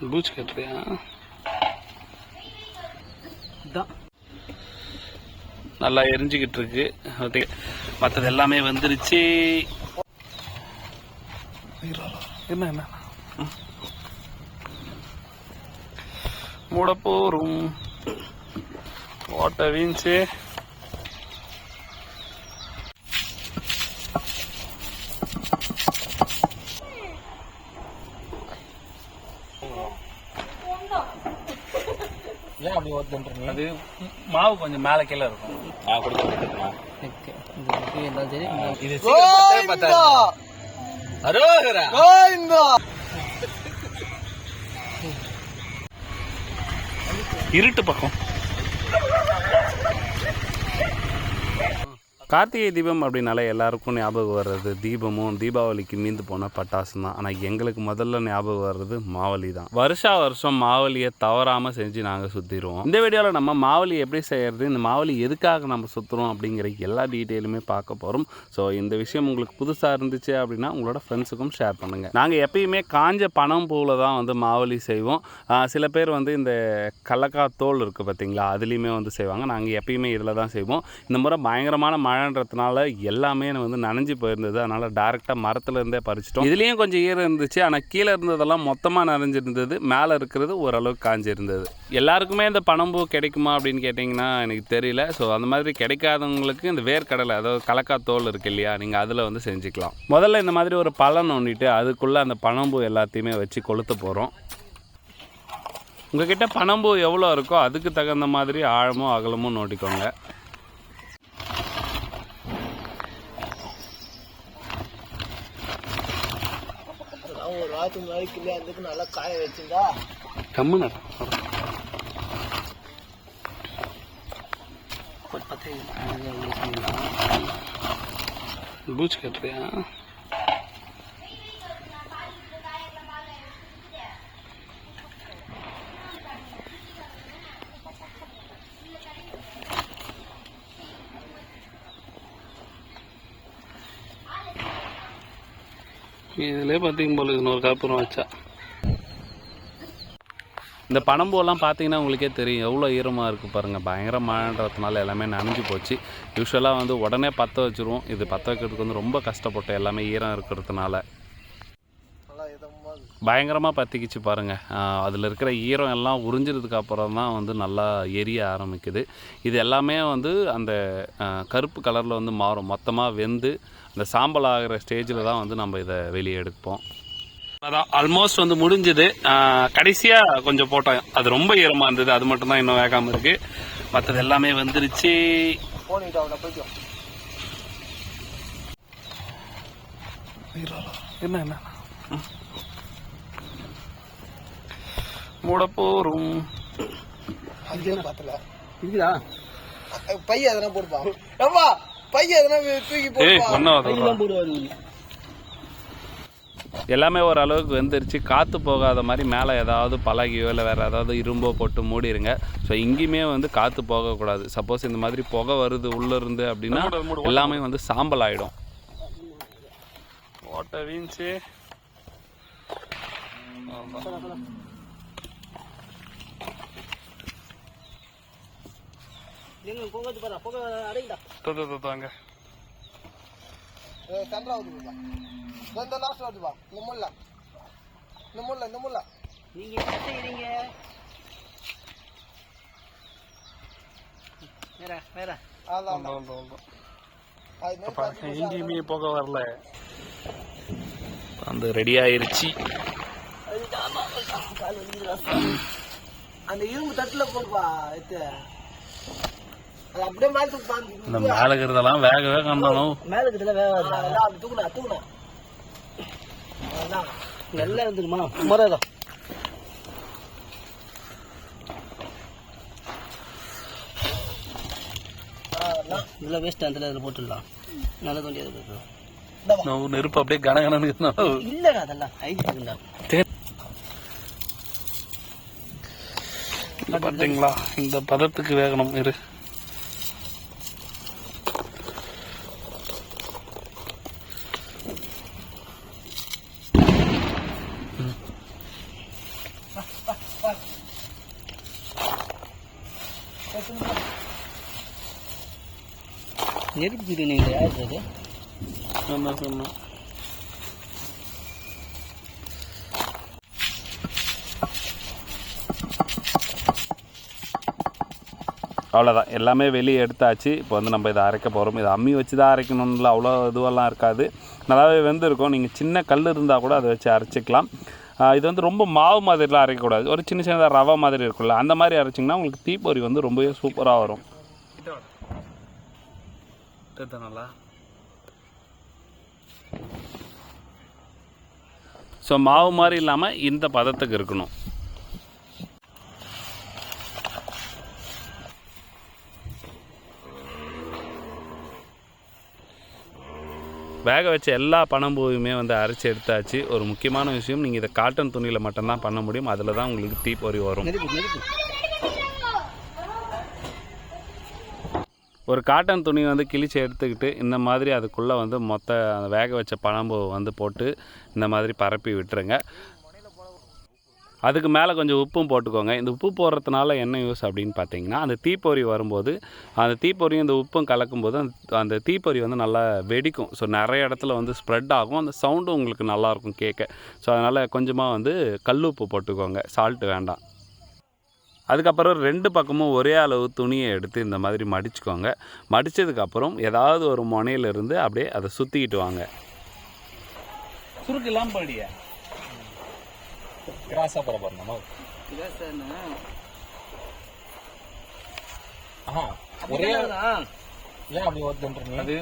பூச்சி கட்டுறியா நல்லா எரிஞ்சுக்கிட்டு இருக்கு ஓகே மற்றது எல்லாமே வந்துருச்சு. என்ன என்ன. மூட போறோம். ஓட்ட வீஞ்சு ஓட்டுன்றீங்க அது மாவு கொஞ்சம் மேலே கீழே இருக்கும். ஆ ஓகே. இந்த சரி இது அரோகரா. இருட்டு பக்கம். கார்த்திகை தீபம் அப்படின்னாலே எல்லாருக்கும் ஞாபகம் வர்றது தீபமும் தீபாவளிக்கு மீந்து போன பட்டாசு தான் ஆனால் எங்களுக்கு முதல்ல ஞாபகம் வர்றது மாவலி தான் வருஷா வருஷம் மாவலியை தவறாமல் செஞ்சு நாங்கள் சுற்றிடுவோம் இந்த வீடியோவில் நம்ம மாவலி எப்படி செய்கிறது இந்த மாவலி எதுக்காக நம்ம சுற்றுறோம் அப்படிங்கிற எல்லா டீட்டெயிலுமே பார்க்க போகிறோம் ஸோ இந்த விஷயம் உங்களுக்கு புதுசாக இருந்துச்சு அப்படின்னா உங்களோட ஃப்ரெண்ட்ஸுக்கும் ஷேர் பண்ணுங்கள் நாங்கள் எப்பயுமே காஞ்ச பனம் பூவில் தான் வந்து மாவலி செய்வோம். சில பேர் வந்து இந்த கடலக்காய் தோல் இருக்குது பார்த்தீங்களா அதுலேயுமே வந்து செய்வாங்க. நாங்கள் எப்பயுமே இதில் தான் செய்வோம். இந்த முறை பயங்கரமான மழை மழைன்றதுனால எல்லாமே வந்து நனைஞ்சு போயிருந்தது. அதனால் டேரெக்டாக மரத்துலேருந்தே பறிச்சிட்டோம். இதுலேயும் கொஞ்சம் ஈரம் இருந்துச்சு. ஆனால் கீழே இருந்ததெல்லாம் மொத்தமாக நனைஞ்சிருந்தது. மேலே இருக்கிறது ஓரளவுக்கு காஞ்சிருந்தது. எல்லாருக்குமே இந்த பனம்பூ கிடைக்குமா அப்படின்னு கேட்டிங்கன்னா எனக்கு தெரியல. ஸோ அந்த மாதிரி கிடைக்காதவங்களுக்கு இந்த வேர்க்கடலை அதாவது கலக்கா தோல் இருக்கு இல்லையா நீங்கள் அதில் வந்து செஞ்சுக்கலாம். முதல்ல இந்த மாதிரி ஒரு பழம் நோண்டிட்டு அதுக்குள்ளே அந்த பனம்பூ எல்லாத்தையுமே வச்சு கொளுத்த போகிறோம் உங்ககிட்ட பனம்பூ எவ்வளோ இருக்கோ அதுக்கு தகுந்த மாதிரி ஆழமும் அகலமும் நோட்டிக்கோங்க. ஒரு வாரத்துக்கு முன்னாடி கிளியா இருந்துக்கு நல்லா காய வச்சிருந்தா கம்முன்னு ஒரு பத்து பூச்சி கட்டுறியா இதுலேயே பார்த்தீங்க போல இன்னொரு காப்புறம் வச்சா. இந்த பனம்பூலாம் பார்த்தீங்கன்னா உங்களுக்கே தெரியும். எவ்வளோ ஈரமாக இருக்குது பாருங்கள் பயங்கர மழைன்றதுனால எல்லாமே நனைஞ்சு போச்சு. யூஸ்வலாக வந்து உடனே பற்ற வச்சுருவோம். இது பற்ற வைக்கிறதுக்கு வந்து ரொம்ப கஷ்டப்பட்டோம். எல்லாமே ஈரம் இருக்கிறதுனால. பயங்கரமாக பற்றிக்கிச்சு பாருங்கள் அதில் இருக்கிற ஈரம் எல்லாம் உறிஞ்சதுக்கு அப்புறம் தான் வந்து நல்லா எரிய ஆரம்பிக்குது. இது எல்லாமே வந்து அந்த கருப்பு கலரில் வந்து மாறும். மொத்தமாக வெந்து அந்த சாம்பல் ஆகிற ஸ்டேஜில் தான் வந்து நம்ம இதை வெளியே எடுப்போம். அதான் ஆல்மோஸ்ட் வந்து முடிஞ்சது. கடைசியாக கொஞ்சம் போட்டோம். அது ரொம்ப ஈரமாக இருந்தது. அது மட்டும் தான் இன்னும் வேகாமல் இருக்குது மற்றது எல்லாமே வந்துருச்சு. என்ன என்ன? மூட இருக்குதா? பைய போடுப்பா. பைய தூக்கி போடுப்பா. போடுவாரு. எல்லாமே ஓரளவுக்கு வெந்துருச்சு. காற்று போகாத மாதிரி மேலே ஏதாவது பலகையோ இல்லை வேறு ஏதாவது இரும்போ போட்டு மூடிடுங்க ஸோ இங்கேயுமே வந்து காற்று போகக்கூடாது. சப்போஸ் இந்த மாதிரி புகை வருது உள்ளே இருந்து அப்படின்னா எல்லாமே வந்து சாம்பல் ஆகிடும் ஓட்ட வீஞ்சு எங்க போகிறது பாரு போக அடையிடா தாங்க சென்டரா வருதுப்பா இந்த லாஸ்ட் வருதுப்பா இந்த முள்ள இந்த முள்ள இந்த முள்ள நீங்க என்ன செய்றீங்க? வேற வேற எங்கேயுமே புகை வரல. அந்த ரெடி ஆயிருச்சு. அந்த இரும்பு தட்டுல போடுப்பா இது அது அப்படியே மேல தூக்கு இந்த மேலே இருக்கிறதெல்லாம் வேகவே கண்டனும் மேல இருக்கிறதுல வேக அது தூக்குனா தூக்குனா. நல்லா இருந்துருமா? இதெல்லாம் வேஸ்ட் அந்த இதில் போட்டுடலாம். நல்ல தோண்டி அது போட்டுடலாம். நெருப்பு அப்படியே கனகனன்னு இல்லடா அதெல்லாம் ஐடியா பார்த்தீங்களா? இந்த பதத்துக்கு வேகணும் இரு. நெருப்பு யார் அது? சொன்னோம் அவ்வளோதான் எல்லாமே வெளியே எடுத்தாச்சு. இப்போ வந்து நம்ம இதை அரைக்க போகிறோம் இதை அம்மி வச்சு தான் அரைக்கணும்ல அவ்வளோ இதுவெல்லாம் இருக்காது. நல்லாவே வெந்திருக்கும். நீங்கள் சின்ன கல் இருந்தால் கூட அதை வச்சு அரைச்சிக்கலாம். இது வந்து ரொம்ப மாவு மாதிரிலாம் அரைக்கக்கூடாது. ஒரு சின்ன சின்னதாக ரவை மாதிரி இருக்கும்ல அந்த மாதிரி அரைச்சிங்கன்னா உங்களுக்கு தீப்பொறி வந்து ரொம்பவே சூப்பராக வரும். நல்லா. ஸோ மாவு மாதிரி இல்லாமல் இந்த பதத்துக்கு இருக்கணும். வேக வச்ச எல்லா பனம்பூவுமே வந்து அரைச்சி எடுத்தாச்சு. ஒரு முக்கியமான விஷயம் நீங்கள் இதை காட்டன் துணியில் மட்டும்தான் பண்ண முடியும். அதில் தான் உங்களுக்கு தீப்பொறி வரும் நெருப்பு நெருப்பு ஒரு காட்டன் துணி வந்து கிழிச்சு எடுத்துக்கிட்டு இந்த மாதிரி அதுக்குள்ளே வந்து மொத்த அந்த வேக வச்ச பழம்பு வந்து போட்டு இந்த மாதிரி பரப்பி விட்டுருங்க. அதுக்கு மேலே கொஞ்சம் உப்பும் போட்டுக்கோங்க. இந்த உப்பு போடுறதுனால என்ன யூஸ் அப்படின்னு பார்த்தீங்கன்னா அந்த தீப்பொறி வரும்போது அந்த தீப்பொரியும் இந்த உப்பும் கலக்கும்போது அந்த அந்த தீப்பொறி வந்து நல்லா வெடிக்கும். ஸோ நிறைய இடத்துல வந்து ஸ்ப்ரெட் ஆகும். அந்த சவுண்டும் உங்களுக்கு நல்லாயிருக்கும் கேட்க ஸோ அதனால் கொஞ்சமாக வந்து கல் உப்பு போட்டுக்கோங்க. சால்ட் வேண்டாம். அதுக்கப்புறம் ரெண்டு பக்கமும் ஒரே அளவு துணியை எடுத்து இந்த மாதிரி மடிச்சுக்கோங்க. மடித்ததுக்கப்புறம் ஏதாவது ஒரு முனையிலிருந்து அப்படியே அதை சுற்றிக்கிட்டு வாங்க. கிராஸாக போகிறோம் ஆஹா ஒரே ஏன் அப்படி ஓத்துன்றீங்க அது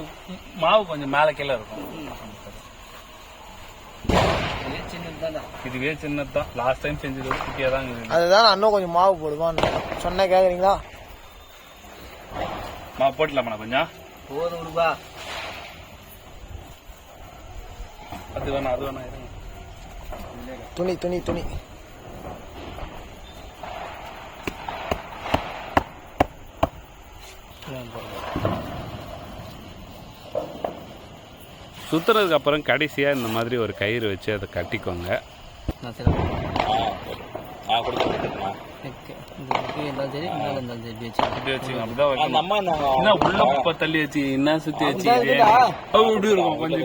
மாவு கொஞ்சம் மேலே கீழே இருக்கும். இதுவே சின்னது தான் லாஸ்ட் டைம் செஞ்சது குட்டியாக தான் அதுதான் இன்னும் கொஞ்சம் மாவு போடுவான்னு சொன்ன கேக்குறீங்களா? மாவு போட்டலாமா கொஞ்சம்? போதும் விடுப்பா அது வேணாம் அது வேணாம் துணி துணி துணி. சுற்றுறதுக்கு அப்புறம் கடைசியாக இந்த மாதிரி ஒரு கயிறு வச்சு அதை கட்டிக்கோங்க. தள்ளி வச்சு என்ன சுத்தி வச்சு இப்படி இருக்கும்? கொஞ்சம்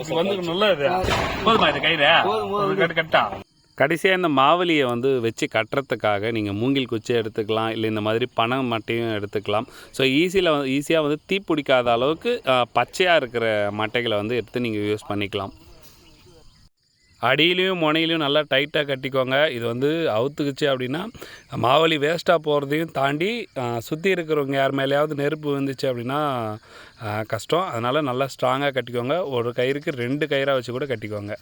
போதுமா இது கயிறு? ஒரு கட்டு கட்டா? கடைசியாக இந்த மாவலியை வந்து வச்சு கட்டுறதுக்காக நீங்கள் மூங்கில் குச்சி எடுத்துக்கலாம் இல்லை இந்த மாதிரி பனை மட்டையும் எடுத்துக்கலாம். ஸோ ஈஸியில் வந்து ஈஸியாக வந்து தீ பிடிக்காத அளவுக்கு பச்சையாக இருக்கிற மட்டைகளை வந்து எடுத்து நீங்கள் யூஸ் பண்ணிக்கலாம். அடியிலையும் முனையிலையும் நல்லா டைட்டாக கட்டிக்கோங்க. இது வந்து அவுத்துக்குச்சு அப்படின்னா மாவலி வேஸ்ட்டாக போகிறதையும் தாண்டி சுற்றி இருக்கிறவங்க யார் மேலேயாவது நெருப்பு வந்துச்சு அப்படின்னா கஷ்டம். அதனால் நல்லா ஸ்ட்ராங்காக கட்டிக்கோங்க. ஒரு கயிறுக்கு ரெண்டு கயிறாக வச்சு கூட கட்டிக்கோங்க.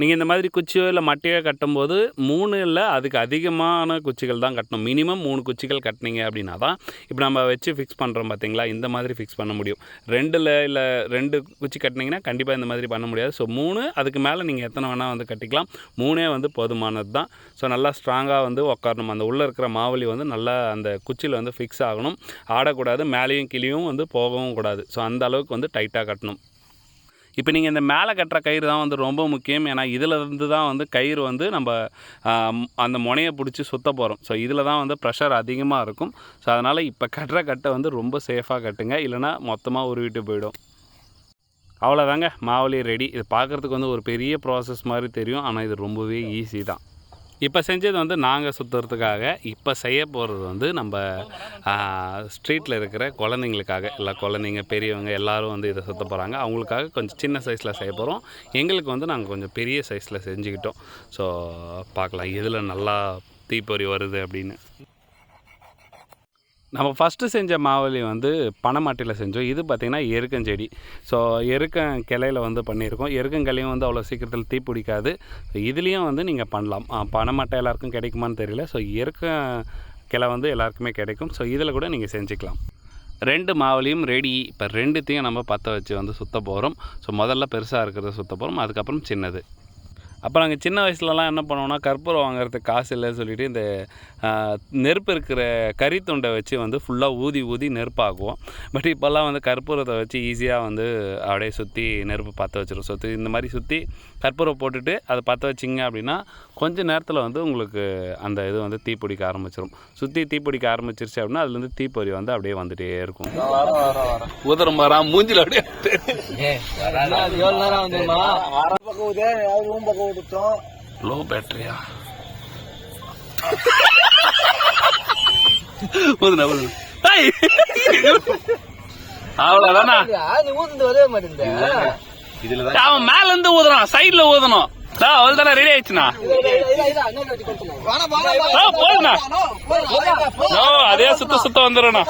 நீங்கள் இந்த மாதிரி குச்சியோ இல்லை மட்டையோ கட்டும்போது மூணு இல்லை அதுக்கு அதிகமான குச்சிகள் தான் கட்டணும். மினிமம் மூணு குச்சிகள் கட்டினீங்க அப்படின்னா தான் இப்போ நம்ம வச்சு ஃபிக்ஸ் பண்ணுறோம் பார்த்தீங்களா இந்த மாதிரி ஃபிக்ஸ் பண்ண முடியும். ரெண்டில் இல்லை ரெண்டு குச்சி கட்டினீங்கன்னா கண்டிப்பாக இந்த மாதிரி பண்ண முடியாது. ஸோ மூணு அதுக்கு மேலே நீங்கள் எத்தனை வேணால் வந்து கட்டிக்கலாம். மூணே வந்து போதுமானது தான். ஸோ நல்லா ஸ்ட்ராங்காக வந்து உட்காரணும் அந்த உள்ளே இருக்கிற மாவலி வந்து நல்லா அந்த குச்சியில் வந்து ஃபிக்ஸ் ஆகணும். ஆடக்கூடாது. மேலேயும் கிளியும் வந்து போகவும் கூடாது. ஸோ அந்த அளவுக்கு வந்து டைட்டாக கட்டணும். இப்போ நீங்கள் இந்த மேலே கட்டுற கயிறு தான் வந்து ரொம்ப முக்கியம். ஏன்னா இதில் இருந்து தான் வந்து கயிறு வந்து நம்ம அந்த முனையை பிடிச்சி சுத்த போகிறோம் ஸோ இதில் தான் வந்து ப்ரெஷர் அதிகமாக இருக்கும். ஸோ அதனால் இப்போ கட்டுற கட்டை வந்து ரொம்ப சேஃபாக கட்டுங்க. இல்லைன்னா மொத்தமாக உருவிட்டு போயிடும். அவ்வளோதாங்க மாவலி ரெடி இது பார்க்குறதுக்கு வந்து ஒரு பெரிய ப்ராசஸ் மாதிரி தெரியும். ஆனால் இது ரொம்பவே ஈஸி தான். இப்போ செஞ்சது வந்து நாங்கள் சுற்றுறதுக்காக இப்போ செய்ய போகிறது வந்து நம்ம ஸ்ட்ரீட்டில் இருக்கிற குழந்தைங்களுக்காக. எல்லா குழந்தைங்க பெரியவங்க எல்லாரும் வந்து இதை சுற்ற போகிறாங்க அவங்களுக்காக கொஞ்சம் சின்ன சைஸில் செய்ய போகிறோம் எங்களுக்கு வந்து நாங்கள் கொஞ்சம் பெரிய சைஸில் செஞ்சுக்கிட்டோம். ஸோ பார்க்கலாம் இதில் நல்லா தீப்பொறி வருது அப்படின்னு. நம்ம ஃபஸ்ட்டு செஞ்ச மாவலி வந்து பனைமாட்டியில் செஞ்சோம். இது பார்த்திங்கன்னா எருக்கஞ்செடி ஸோ எருக்கம் கிளையில வந்து பண்ணியிருக்கோம். எருக்கங்கிளையும் வந்து அவ்வளோ சீக்கிரத்தில் தீ பிடிக்காது. இதுலேயும் வந்து நீங்கள் பண்ணலாம். பனைமாட்டை எல்லாருக்கும் கிடைக்குமான்னு தெரியல. ஸோ எருக்க கிளை வந்து எல்லாருக்குமே கிடைக்கும். ஸோ இதில் கூட நீங்கள் செஞ்சுக்கலாம். ரெண்டு மாவுலையும் ரெடி இப்போ ரெண்டுத்தையும் நம்ம பற்ற வச்சு வந்து சுத்த போகிறோம் ஸோ முதல்ல பெருசாக இருக்கிறத சுத்த போகிறோம் அதுக்கப்புறம் சின்னது. அப்போ நாங்கள் சின்ன வயசுலலாம் என்ன பண்ணுவோம்னா கற்பூரம் வாங்குறதுக்கு காசு இல்லைன்னு சொல்லிட்டு இந்த நெருப்பு இருக்கிற கறித்துண்டை வச்சு வந்து ஃபுல்லாக ஊதி ஊதி நெருப்பாக்குவோம். பட் இப்போல்லாம் வந்து கற்பூரத்தை வச்சு ஈஸியாக வந்து அப்படியே சுற்றி நெருப்பு பற்ற வச்சிரும் சுற்றி இந்த மாதிரி சுற்றி கற்பூரம் போட்டுட்டு அதை பற்ற வச்சிங்க அப்படின்னா கொஞ்ச நேரத்தில் வந்து உங்களுக்கு அந்த இது வந்து தீப்பிடிக்க ஆரம்பிச்சிடும் சுற்றி தீப்பிடிக்க ஆரம்பிச்சிருச்சு அப்படின்னா அதுலேருந்து தீப்பொறி வந்து அப்படியே வந்துட்டே இருக்கும். ஊதரம் வரா மூஞ்சில் அப்படியே ஊதுட்டோம் லோ பேட்டரியா ஊதுனா நீ வரவே இதுல அவன் மேல இருந்து ஊதுறான் சைடுல ஊதணும். அவள் தானே ரெடி ஆயிடுச்சுண்ணா? ஆ, போதுண்ணா. அதே சுத்த சுத்த வந்துடும்ண்ணா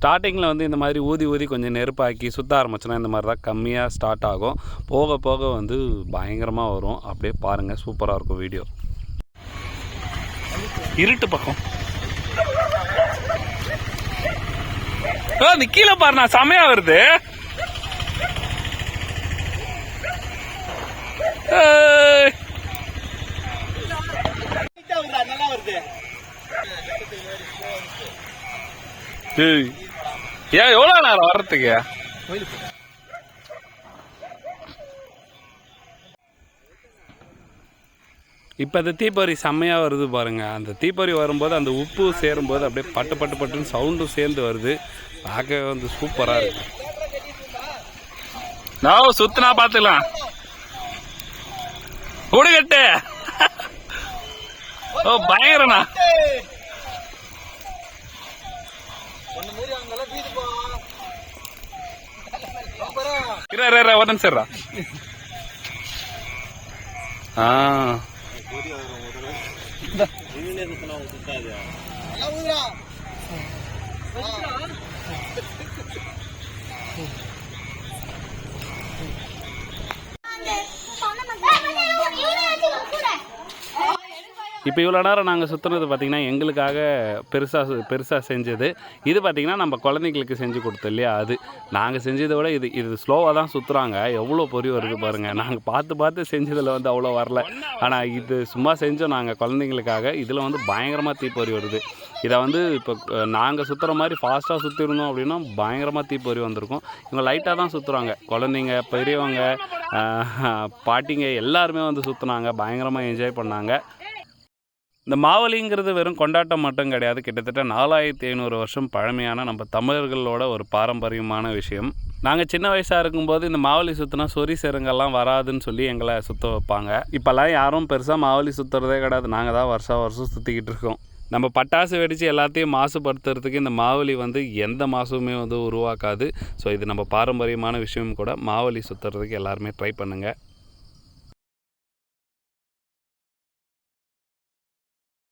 ஸ்டார்டிங்கில் வந்து இந்த மாதிரி ஊதி ஊதி கொஞ்சம் நெருப்பாக்கி சுத்த ஆரம்பிச்சோன்னா இந்த மாதிரி தான் கம்மியாக ஸ்டார்ட் ஆகும். போக போக வந்து பயங்கரமாக வரும். அப்படியே பாருங்கள் சூப்பராக இருக்கும் வீடியோ இருட்டு பக்கம். கீழே பாருண்ணா செமையா வருது. ஏய். ஏய். ஏன் எவ்வளோ நேரம் வர்றதுக்கு? இப்போ அந்த தீப்பொறி செம்மையாக வருது பாருங்க. அந்த தீப்பொறி வரும்போது அந்த உப்பு சேரும்போது அப்படியே பட்டு பட்டு பட்டுன்னு சவுண்டும் சேர்ந்து வருது. பார்க்கவே வந்து சூப்பராக இருக்கு. நான் சுத்தினா பார்த்துக்கலாம். குடுகட்டு ஓ பயங்கரண்ணா. இரு ஒரு நிமிஷம் இருடா. ஆ. இப்போ இவ்வளோ நேரம் நாங்கள் சுற்றுனது பார்த்திங்கன்னா எங்களுக்காக பெருசாக பெருசாக செஞ்சது. இது பார்த்திங்கன்னா நம்ம குழந்தைங்களுக்கு செஞ்சு கொடுத்தோம் இல்லையா? அது நாங்கள் செஞ்சதை விட இது இது ஸ்லோவாக தான் சுற்றுறாங்க எவ்வளோ பொறி வருது பாருங்கள் நாங்கள் பார்த்து பார்த்து செஞ்சதில் வந்து அவ்வளோ வரல. ஆனால் இது சும்மா செஞ்சோம் நாங்கள் குழந்தைங்களுக்காக. இதில் வந்து பயங்கரமாக தீப்பொறி வருது. இதை வந்து இப்போ நாங்கள் சுற்றுற மாதிரி ஃபாஸ்ட்டாக சுற்றிருந்தோம் அப்படின்னா பயங்கரமாக தீப்பொறி வந்திருக்கும். இவங்க லைட்டாக தான் சுற்றுறாங்க குழந்தைங்க பெரியவங்க பாட்டிங்க எல்லாருமே வந்து சுற்றுனாங்க பயங்கரமாக என்ஜாய் பண்ணாங்க. இந்த மாவலிங்கிறது வெறும் கொண்டாட்டம் மட்டும் கிடையாது. கிட்டத்தட்ட நாலாயிரத்தி ஐநூறு வருஷம் பழமையான நம்ம தமிழர்களோட ஒரு பாரம்பரியமான விஷயம். நாங்கள் சின்ன வயசாக இருக்கும்போது இந்த மாவலி சுற்றினா சொறி செருங்கெல்லாம் வராதுன்னு சொல்லி எங்களை சுற்ற வைப்பாங்க. இப்போல்லாம் யாரும் பெருசாக மாவலி சுற்றுறதே கிடையாது. நாங்கள் தான் வருஷம் வருஷம் சுற்றிக்கிட்டு இருக்கோம். நம்ம பட்டாசு வெடித்து எல்லாத்தையும் மாசுபடுத்துறதுக்கு இந்த மாவலி வந்து எந்த மாசுமே வந்து உருவாக்காது. ஸோ இது நம்ம பாரம்பரியமான விஷயம் கூட மாவலி சுற்றுறதுக்கு எல்லாருமே ட்ரை பண்ணுங்கள்